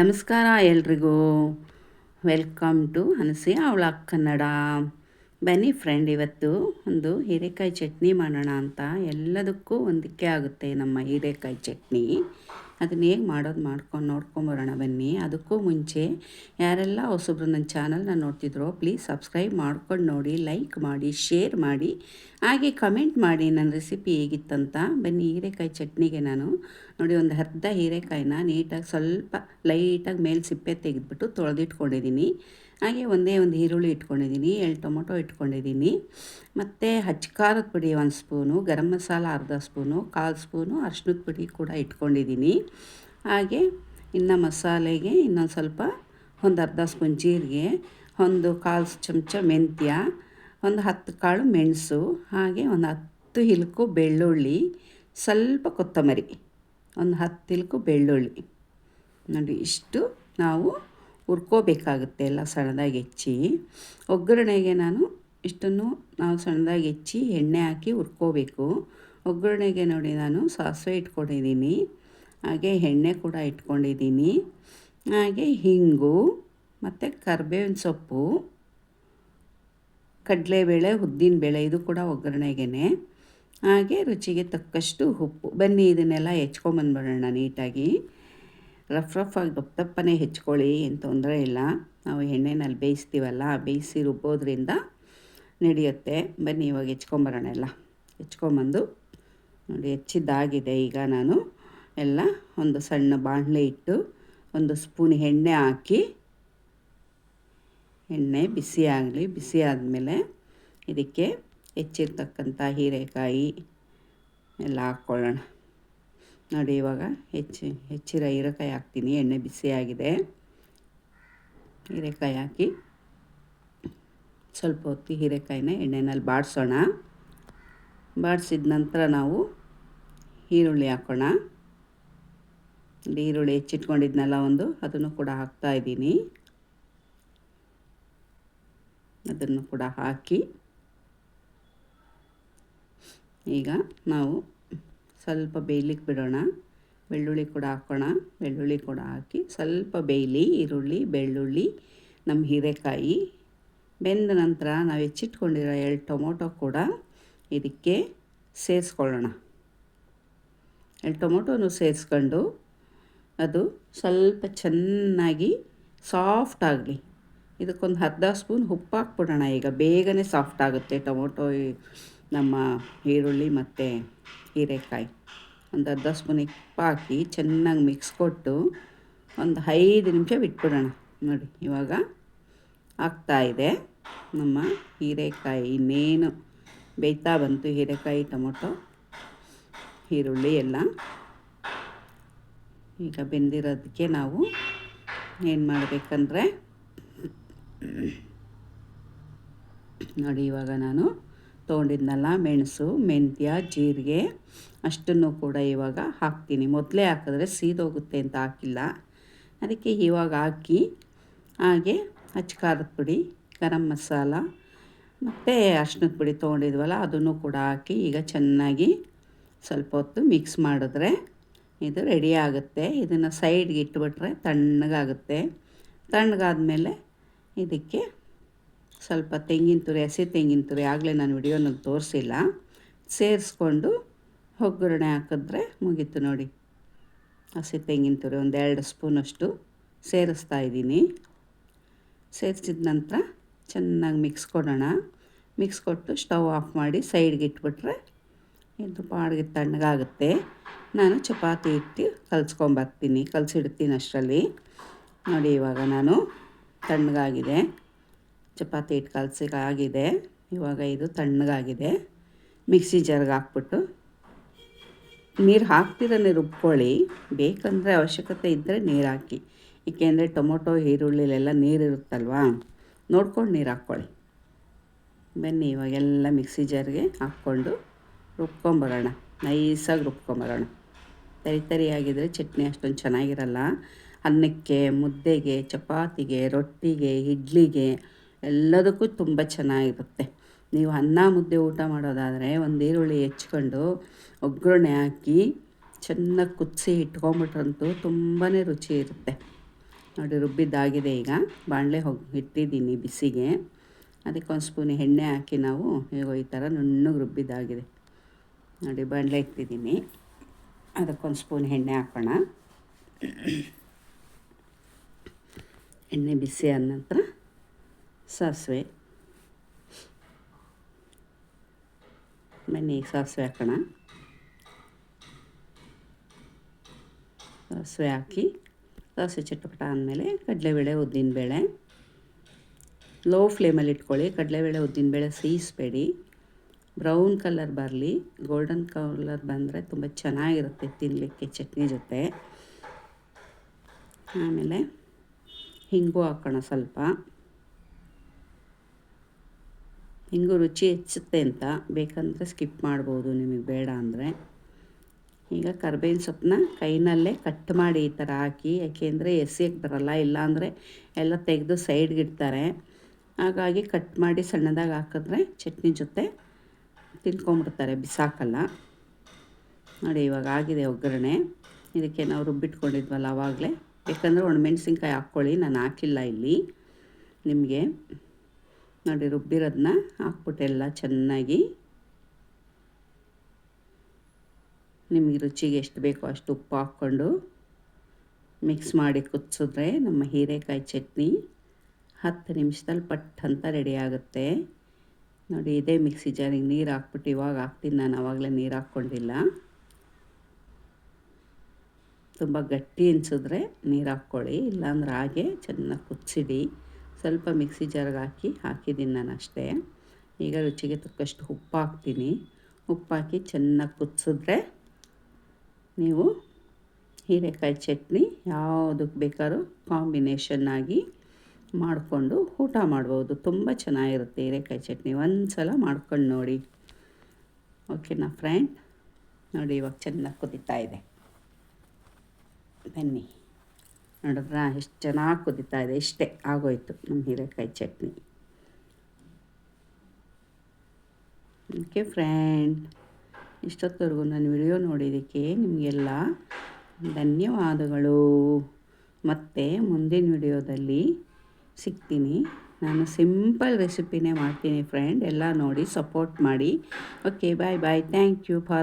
ನಮಸ್ಕಾರ ಎಲ್ರಿಗೂ. Welcome to ಅನಸಿ ಅವಳ ಕನ್ನಡ. ಬನ್ನಿ ಫ್ರೆಂಡ್, ಇವತ್ತು ಒಂದು ಹೀರೆಕಾಯಿ ಚಟ್ನಿ ಮಾಡೋಣ ಅಂತ ಎಲ್ಲದಕ್ಕೂ ಒಂದಕ್ಕೆ ಆಗುತ್ತೆ ನಮ್ಮ ಹೀರೆಕಾಯಿ ಚಟ್ನಿ. ಅದನ್ನ ಹೇಗೆ ಮಾಡೋದು ಮಾಡ್ಕೊಂಡು ನೋಡ್ಕೊಂಬರೋಣ ಬನ್ನಿ. ಅದಕ್ಕೂ ಮುಂಚೆ ಯಾರೆಲ್ಲ ಹೊಸಬ್ರು ನನ್ನ ಚಾನಲ್ನ ನೋಡ್ತಿದ್ರೋ, ಪ್ಲೀಸ್ ಸಬ್ಸ್ಕ್ರೈಬ್ ಮಾಡ್ಕೊಂಡು ನೋಡಿ, ಲೈಕ್ ಮಾಡಿ, ಶೇರ್ ಮಾಡಿ. ಹಾಗೆ ಕಮೆಂಟ್ ಮಾಡಿ, ನನ್ನ ರೆಸಿಪಿ ಹೇಗಿತ್ತಂತ. ಬನ್ನಿ ಹೀರೆಕಾಯಿ ಚಟ್ನಿಗೆ ನಾನು ನೋಡಿ, ಒಂದು ಅರ್ಧ ಹೀರೆಕಾಯಿನ ನೀಟಾಗಿ ಸ್ವಲ್ಪ ಲೈಟಾಗಿ ಮೇಲೆ ಸಿಪ್ಪೆ ತೆಗೆದ್ಬಿಟ್ಟು ತೊಳೆದಿಟ್ಕೊಂಡಿದ್ದೀನಿ. ಹಾಗೆ ಒಂದೇ ಒಂದು ಈರುಳ್ಳಿ ಇಟ್ಕೊಂಡಿದ್ದೀನಿ, ಎರಡು ಟೊಮೊಟೊ ಇಟ್ಕೊಂಡಿದ್ದೀನಿ. ಮತ್ತು ಹಚ್ಕಾರದ ಪುಡಿ ಒಂದು ಸ್ಪೂನು, ಗರಂ ಮಸಾಲ ಅರ್ಧ ಸ್ಪೂನು, ಕಾಲು ಸ್ಪೂನು ಅರ್ಶಿನದ ಪುಡಿ ಕೂಡ ಇಟ್ಕೊಂಡಿದ್ದೀನಿ. ಹಾಗೆ ಇನ್ನು ಮಸಾಲೆಗೆ ಇನ್ನೊಂದು ಸ್ವಲ್ಪ ಒಂದು ಅರ್ಧ ಸ್ಪೂನ್ ಜೀರಿಗೆ, ಒಂದು ಕಾಲು ಚಮಚ ಮೆಂತ್ಯ, ಒಂದು ಹತ್ತು ಕಾಳು ಮೆಣಸು, ಹಾಗೆ ಒಂದು ಹತ್ತು ಹಿಲ್ಕು ಬೆಳ್ಳುಳ್ಳಿ, ಸ್ವಲ್ಪ ಕೊತ್ತಂಬರಿ. ಒಂದು ಹತ್ತಿಲ್ಕು ಬೆಳ್ಳುಳ್ಳಿ. ನೋಡಿ, ಇಷ್ಟು ನಾವು ಹುರ್ಕೋಬೇಕಾಗುತ್ತೆ ಎಲ್ಲ ಸಣ್ಣದಾಗಿ ಹೆಚ್ಚಿ. ಒಗ್ಗರಣೆಗೆ ನಾನು ಇಷ್ಟನ್ನು ನಾವು ಸಣ್ಣದಾಗಿ ಹೆಚ್ಚಿ ಎಣ್ಣೆ ಹಾಕಿ ಹುರ್ಕೋಬೇಕು. ಒಗ್ಗರಣೆಗೆ ನೋಡಿ, ನಾನು ಸಾಸಿವೆ ಇಟ್ಕೊಂಡಿದ್ದೀನಿ. ಹಾಗೆ ಎಣ್ಣೆ ಕೂಡ ಇಟ್ಕೊಂಡಿದ್ದೀನಿ. ಹಾಗೆ ಹಿಂಗು ಮತ್ತು ಕರ್ಬೇವಿನ ಸೊಪ್ಪು, ಕಡಲೆಬೇಳೆ, ಉದ್ದಿನಬೇಳೆ, ಇದು ಕೂಡ ಒಗ್ಗರಣೆಗೆ ಹಾಗೆ ರುಚಿಗೆ ತಕ್ಕಷ್ಟು ಉಪ್ಪು. ಬನ್ನಿ, ಇದನ್ನೆಲ್ಲ ಹೆಚ್ಕೊಂಬಂದ್ಬಿಡೋಣ ನೀಟಾಗಿ. ರಫ್ ರಫ್ ಆಗಿ ದಪ್ಪ ದಪ್ಪನೇ ಹೆಚ್ಕೊಳ್ಳಿ ಏನು ತೊಂದರೆ ಇಲ್ಲ. ನಾವು ಎಣ್ಣೆನಲ್ಲಿ ಬೇಯಿಸ್ತೀವಲ್ಲ, ಬೇಯಿಸಿ ರುಬ್ಬೋದ್ರಿಂದ ನಡೆಯುತ್ತೆ. ಬನ್ನಿ, ಇವಾಗ ಹೆಚ್ಕೊಂಬರೋಣ ಎಲ್ಲ. ಹೆಚ್ಕೊಂಬಂದು ನೋಡಿ, ಹೆಚ್ಚಿದ್ದಾಗಿದೆ ಈಗ ನಾನು. ಎಲ್ಲ ಒಂದು ಸಣ್ಣ ಬಾಣಲೆ ಇಟ್ಟು ಒಂದು ಸ್ಪೂನ್ ಎಣ್ಣೆ ಹಾಕಿ, ಎಣ್ಣೆ ಬಿಸಿ ಆಗಲಿ, ಬಿಸಿ ಆದಮೇಲೆ ಇದಕ್ಕೆ ಹೆಚ್ಚಿರ್ತಕ್ಕಂಥ ಹೀರೆಕಾಯಿ ಎಲ್ಲ ಹಾಕ್ಕೊಳ್ಳೋಣ. ನೋಡಿ ಇವಾಗ ಹೆಚ್ಚಿ, ಹೆಚ್ಚಿರೋ ಹೀರೆಕಾಯಿ ಹಾಕ್ತೀನಿ. ಎಣ್ಣೆ ಬಿಸಿಯಾಗಿದೆ. ಹೀರೆಕಾಯಿ ಹಾಕಿ ಸ್ವಲ್ಪ ಹೊತ್ತು ಹೀರೆಕಾಯಿನ ಎಣ್ಣೆನಲ್ಲಿ ಬಾಡಿಸೋಣ. ಬಾಡಿಸಿದ ನಂತರ ನಾವು ಈರುಳ್ಳಿ ಹಾಕೋಣ. ಈರುಳ್ಳಿ ಹೆಚ್ಚಿಟ್ಕೊಂಡಿದ್ನಲ್ಲ ಒಂದು, ಅದನ್ನು ಕೂಡ ಹಾಕ್ತಾ ಇದ್ದೀನಿ. ಅದನ್ನು ಕೂಡ ಹಾಕಿ ಈಗ ನಾವು ಸ್ವಲ್ಪ ಬೇಯ್ಲಿಕ್ಕೆ ಬಿಡೋಣ. ಬೆಳ್ಳುಳ್ಳಿ ಕೂಡ ಹಾಕೋಣ. ಬೆಳ್ಳುಳ್ಳಿ ಕೂಡ ಹಾಕಿ ಸ್ವಲ್ಪ ಬೇಯಲಿ, ಈರುಳ್ಳಿ, ಬೆಳ್ಳುಳ್ಳಿ, ನಮ್ಮ ಹೀರೆಕಾಯಿ. ಬೆಂದ ನಂತರ ನಾವು ಹೆಚ್ಚಿಟ್ಕೊಂಡಿರೋ ಎರಡು ಟೊಮೊಟೊ ಕೂಡ ಇದಕ್ಕೆ ಸೇರಿಸ್ಕೊಳ್ಳೋಣ. ಎರಡು ಟೊಮೊಟೊನು ಸೇರಿಸ್ಕೊಂಡು ಅದು ಸ್ವಲ್ಪ ಚೆನ್ನಾಗಿ ಸಾಫ್ಟ್ ಆಗಲಿ. ಇದಕ್ಕೊಂದು ಅರ್ಧ ಸ್ಪೂನ್ ಉಪ್ಪು ಹಾಕ್ಬಿಡೋಣ ಈಗ ಬೇಗನೆ ಸಾಫ್ಟ್ ಆಗುತ್ತೆ ಟೊಮೊಟೊ ನಮ್ಮ ಈರುಳ್ಳಿ ಮತ್ತು ಹೀರೆಕಾಯಿ. ಒಂದು ಅರ್ಧ ಸ್ಪೂನ್ ಉಪ್ಪು ಹಾಕಿ ಚೆನ್ನಾಗಿ ಮಿಕ್ಸ್ ಕೊಟ್ಟು ಒಂದು ಐದು ನಿಮಿಷ ಬಿಟ್ಬಿಡೋಣ. ನೋಡಿ, ಇವಾಗ ಆಗ್ತಾಯಿದೆ ನಮ್ಮ ಹೀರೆಕಾಯಿ ಇನ್ನೇನು ಬೇಯ್ತಾ ಬಂತು, ಹೀರೆಕಾಯಿ, ಟೊಮೊಟೊ, ಈರುಳ್ಳಿ ಎಲ್ಲ. ಈಗ ಬೆಂದಿರೋದಕ್ಕೆ ನಾವು ಏನು ಮಾಡಬೇಕಂದ್ರೆ ನೋಡಿ, ಇವಾಗ ನಾನು ತೊಗೊಂಡಿದ್ನಲ್ಲ ಮೆಣಸು, ಮೆಂತ್ಯ, ಜೀರಿಗೆ, ಅಷ್ಟನ್ನು ಕೂಡ ಇವಾಗ ಹಾಕ್ತೀನಿ. ಮೊದಲೇ ಹಾಕಿದ್ರೆ ಸೀದೋಗುತ್ತೆ ಅಂತ ಹಾಕಿಲ್ಲ. ಅದಕ್ಕೆ ಇವಾಗ ಹಾಕಿ, ಹಾಗೆ ಖಾರದ ಪುಡಿ, ಗರಂ ಮಸಾಲ, ಮತ್ತು ಅರ್ಶಿನದ ಪುಡಿ ತೊಗೊಂಡಿದ್ವಲ್ಲ, ಅದನ್ನು ಕೂಡ ಹಾಕಿ ಈಗ ಚೆನ್ನಾಗಿ ಸ್ವಲ್ಪ ಹೊತ್ತು ಮಿಕ್ಸ್ ಮಾಡಿದ್ರೆ ಇದು ರೆಡಿ ಆಗುತ್ತೆ. ಇದನ್ನು ಸೈಡ್ಗೆ ಇಟ್ಬಿಟ್ರೆ ತಣ್ಣಗಾಗುತ್ತೆ. ತಣ್ಣಗಾದ್ಮೇಲೆ ಇದಕ್ಕೆ ಸ್ವಲ್ಪ ತೆಂಗಿನ ತುರಿ, ಹಸಿ ತೆಂಗಿನ ತುರಿ ಆಗಲೇ ನಾನು ವಿಡಿಯೋನಲ್ಲಿ ತೋರಿಸಿಲ್ಲ. ಸೇರಿಸ್ಕೊಂಡು ಒಗ್ಗರಣೆ ಹಾಕಿದ್ರೆ ಮುಗೀತು ನೋಡಿ. ಹಸಿ ತೆಂಗಿನ ತುರಿ ಒಂದು ಎರಡು ಸ್ಪೂನಷ್ಟು ಸೇರಿಸ್ತಾ ಇದ್ದೀನಿ. ಸೇರಿಸಿದ ನಂತರ ಚೆನ್ನಾಗಿ ಮಿಕ್ಸ್ ಕೊಡೋಣ. ಮಿಕ್ಸ್ ಕೊಟ್ಟು ಸ್ಟವ್ ಆಫ್ ಮಾಡಿ ಸೈಡ್ಗೆ ಇಟ್ಬಿಟ್ರೆ ಇದು ಪಾಡಿಗೆ ತಣ್ಣಗಾಗುತ್ತೆ. ನಾನು ಚಪಾತಿ ಇಟ್ಟು ಕಲಿಸ್ಕೊಂಬರ್ತೀನಿ, ಕಲಸಿಡ್ತೀನಿ ಅಷ್ಟರಲ್ಲಿ. ನೋಡಿ ಇವಾಗ ನಾನು ತಣ್ಣಗಾಗಿದೆ. ಚಪಾತಿ ಹಿಟ್ಟು ಕಲಸಿಗಾಗಿದೆ. ಇವಾಗ ಇದು ತಣ್ಣಗಾಗಿದೆ. ಮಿಕ್ಸಿ ಜಾರ್ಗೆ ಹಾಕ್ಬಿಟ್ಟು ನೀರು ಹಾಕ್ತಿರನೇ ರುಬ್ಕೊಳ್ಳಿ. ಬೇಕಂದರೆ ಅವಶ್ಯಕತೆ ಇದ್ದರೆ ನೀರು ಹಾಕಿ. ಏಕೆಂದರೆ ಟೊಮೊಟೊ ಈರುಳ್ಳಿಲೆಲ್ಲ ನೀರು ಇರುತ್ತಲ್ವಾ? ನೋಡ್ಕೊಂಡು ನೀರು ಹಾಕ್ಕೊಳ್ಳಿ. ಬನ್ನಿ ಇವಾಗೆಲ್ಲ ಮಿಕ್ಸಿ ಜಾರ್ಗೆ ಹಾಕ್ಕೊಂಡು ರುಬ್ಕೊಂಬರೋಣ. ನೈಸಾಗಿ ರುಬ್ಕೊಂಬರೋಣ. ತರಿ ತರಿಯಾಗಿದ್ದರೆ ಚಟ್ನಿ ಅಷ್ಟೊಂದು ಚೆನ್ನಾಗಿರಲ್ಲ. ಅನ್ನಕ್ಕೆ, ಮುದ್ದೆಗೆ, ಚಪಾತಿಗೆ, ರೊಟ್ಟಿಗೆ, ಇಡ್ಲಿಗೆ ಎಲ್ಲದಕ್ಕೂ ತುಂಬ ಚೆನ್ನಾಗಿರುತ್ತೆ. ನೀವು ಅನ್ನ, ಮುದ್ದೆ ಊಟ ಮಾಡೋದಾದರೆ ಒಂದು ಈರುಳ್ಳಿ ಹೆಚ್ಕೊಂಡು ಒಗ್ಗರಣೆ ಹಾಕಿ ಚೆನ್ನಾಗಿ ಕುದಿಸಿ ಇಟ್ಕೊಂಬಿಟ್ರಂತೂ ತುಂಬಾ ರುಚಿ ಇರುತ್ತೆ. ನೋಡಿ, ರುಬ್ಬಿದ್ದಾಗಿದೆ ಈಗ. ಬಾಣಲೆ ಹೋಗಿ ಇಟ್ಟಿದ್ದೀನಿ ಬಿಸಿಗೆ. ಅದಕ್ಕೆ ಒಂದು ಸ್ಪೂನ್ ಎಣ್ಣೆ ಹಾಕಿ ನಾವು ಈಗ ಈ ಥರ ನುಣ್ಣಗೆ ರುಬ್ಬಿದ್ದಾಗಿದೆ. ನೋಡಿ, ಬಾಣಲೆ ಇಟ್ಟಿದ್ದೀನಿ. ಅದಕ್ಕೊಂದು ಸ್ಪೂನ್ ಎಣ್ಣೆ ಹಾಕೋಣ. ಎಣ್ಣೆ ಬಿಸಿ ಆದ ನಂತರ ಸಾಸಿವೆ. ಮನೆ ಸಾಸಿವೆ ಹಾಕೋಣ. ಸಾಸಿವೆ ಹಾಕಿ, ಸಾಸಿವೆ ಚಟಪಟ ಆದಮೇಲೆ ಕಡಲೆಬೇಳೆ, ಉದ್ದಿನಬೇಳೆ. ಲೋ ಫ್ಲೇಮಲ್ಲಿ ಇಟ್ಕೊಳ್ಳಿ. ಕಡಲೆಬೇಳೆ, ಉದ್ದಿನಬೇಳೆ ಸೀಸ್ಬೇಡಿ. ಬ್ರೌನ್ ಕಲರ್ ಬರಲಿ. ಗೋಲ್ಡನ್ ಕಲರ್ ಬಂದರೆ ತುಂಬ ಚೆನ್ನಾಗಿರುತ್ತೆ ತಿನ್ನಲಿಕ್ಕೆ ಚಟ್ನಿ ಜೊತೆ. ಆಮೇಲೆ ಹಿಂಗು ಹಾಕೋಣ ಸ್ವಲ್ಪ. ಹಿಂಗು ರುಚಿ ಹೆಚ್ಚುತ್ತೆ ಅಂತ. ಬೇಕಂದರೆ ಸ್ಕಿಪ್ ಮಾಡ್ಬೋದು, ನಿಮಗೆ ಬೇಡ ಅಂದರೆ. ಈಗ ಕರ್ಬೇವಿನ ಸೊಪ್ಪನ್ನ ಕೈನಲ್ಲೇ ಕಟ್ ಮಾಡಿ ಈ ಥರ ಹಾಕಿ, ಯಾಕೆಂದರೆ ಎಸೆಯಕ್ಕೆ ಬರಲ್ಲ, ಇಲ್ಲಾಂದರೆ ಎಲ್ಲ ತೆಗೆದು ಸೈಡ್ಗಿಡ್ತಾರೆ ಹಾಗಾಗಿ ಕಟ್ ಮಾಡಿ ಸಣ್ಣದಾಗಿ ಹಾಕಿದ್ರೆ ಚಟ್ನಿ ಜೊತೆ ತಿನ್ಕೊಂಬಿಡ್ತಾರೆ ಬಿಸಾಕಲ್ಲ. ನೋಡಿ, ಇವಾಗ ಆಗಿದೆ ಒಗ್ಗರಣೆ. ಇದಕ್ಕೆ ನಾವು ರುಬ್ಬಿಟ್ಕೊಂಡಿದ್ವಲ್ಲ ಆವಾಗಲೇ ಯಾಕಂದರೆ ಒಣಮೆಣ್ಸಿನ್ಕಾಯಿ ಹಾಕ್ಕೊಳ್ಳಿ, ನಾನು ಹಾಕಿಲ್ಲ ಇಲ್ಲಿ. ನಿಮಗೆ ನೋಡಿ ರುಬ್ಬಿರೋದನ್ನ ಹಾಕ್ಬಿಟ್ಟೆಲ್ಲ ಚೆನ್ನಾಗಿ. ನಿಮಗೆ ರುಚಿಗೆ ಎಷ್ಟು ಬೇಕೋ ಅಷ್ಟು ಉಪ್ಪು ಹಾಕ್ಕೊಂಡು ಮಿಕ್ಸ್ ಮಾಡಿ ಕುದಿಸಿದ್ರೆ ನಮ್ಮ ಹೀರೆಕಾಯಿ ಚಟ್ನಿ ಹತ್ತು ನಿಮಿಷದಲ್ಲಿ ಪಟ್ ಅಂತ ರೆಡಿ ಆಗುತ್ತೆ. ನೋಡಿ ಇದೇ ಮಿಕ್ಸಿ ಜಾರಿಗೆ ನೀರು ಹಾಕ್ಬಿಟ್ಟು ಇವಾಗ ಹಾಕ್ತೀನಿ, ನಾನು ಆವಾಗಲೇ ನೀರು ಹಾಕ್ಕೊಂಡಿಲ್ಲ. ತುಂಬ ಗಟ್ಟಿ ಅನಿಸಿದ್ರೆ ನೀರು ಹಾಕ್ಕೊಳ್ಳಿ, ಇಲ್ಲಾಂದ್ರೆ ಹಾಗೆ ಚೆನ್ನಾಗಿ ಕುದಿಸಿಡಿ. ಸ್ವಲ್ಪ ಮಿಕ್ಸಿ ಜಾರ್ಗೆ ಹಾಕಿ ಹಾಕಿದ್ದೀನಿ ನಾನು ಅಷ್ಟೇ. ಈಗ ರುಚಿಗೆ ತಕ್ಕಷ್ಟು ಉಪ್ಪು ಹಾಕ್ತೀನಿ. ಉಪ್ಪು ಹಾಕಿ ಚೆನ್ನಾಗಿ ಕುದಿಸಿದ್ರೆ ನೀವು ಹೀರೆಕಾಯಿ ಚಟ್ನಿ ಯಾವುದಕ್ಕೆ ಬೇಕಾದ್ರೂ ಕಾಂಬಿನೇಷನ್ ಆಗಿ ಮಾಡಿಕೊಂಡು ಊಟ ಮಾಡ್ಬೋದು. ತುಂಬ ಚೆನ್ನಾಗಿರುತ್ತೆ ಹೀರೆಕಾಯಿ ಚಟ್ನಿ. ಒಂದು ಸಲ ಮಾಡ್ಕೊಂಡು ನೋಡಿ. ಓಕೆನಾ ಫ್ರೆಂಡ್ ನೋಡಿ ಇವಾಗ ಚೆನ್ನಾಗಿ ಕುದೀತಾ ಇದೆ. ಬನ್ನಿ. ನೋಡಿದ್ರ ಎಷ್ಟು ಚೆನ್ನಾಗಿ ಕುದೀತಾ ಇದೆ. ಇಷ್ಟೇ ಆಗೋಯ್ತು ನಮ್ಮ ಹೀರೆಕಾಯಿ ಚಟ್ನಿ. ಓಕೆ ಫ್ರೆಂಡ್ ಇಷ್ಟೊತ್ತವರೆಗೂ ನಾನು ವಿಡಿಯೋ ನೋಡಿದ್ದಕ್ಕೆ ನಿಮಗೆಲ್ಲ ಧನ್ಯವಾದಗಳು. ಮತ್ತು ಮುಂದಿನ ವಿಡಿಯೋದಲ್ಲಿ ಸಿಗ್ತೀನಿ. ನಾನು ಸಿಂಪಲ್ ರೆಸಿಪಿನೇ ಮಾಡ್ತೀನಿ ಫ್ರೆಂಡ್ ಎಲ್ಲ ನೋಡಿ ಸಪೋರ್ಟ್ ಮಾಡಿ. Okay bye bye thank you for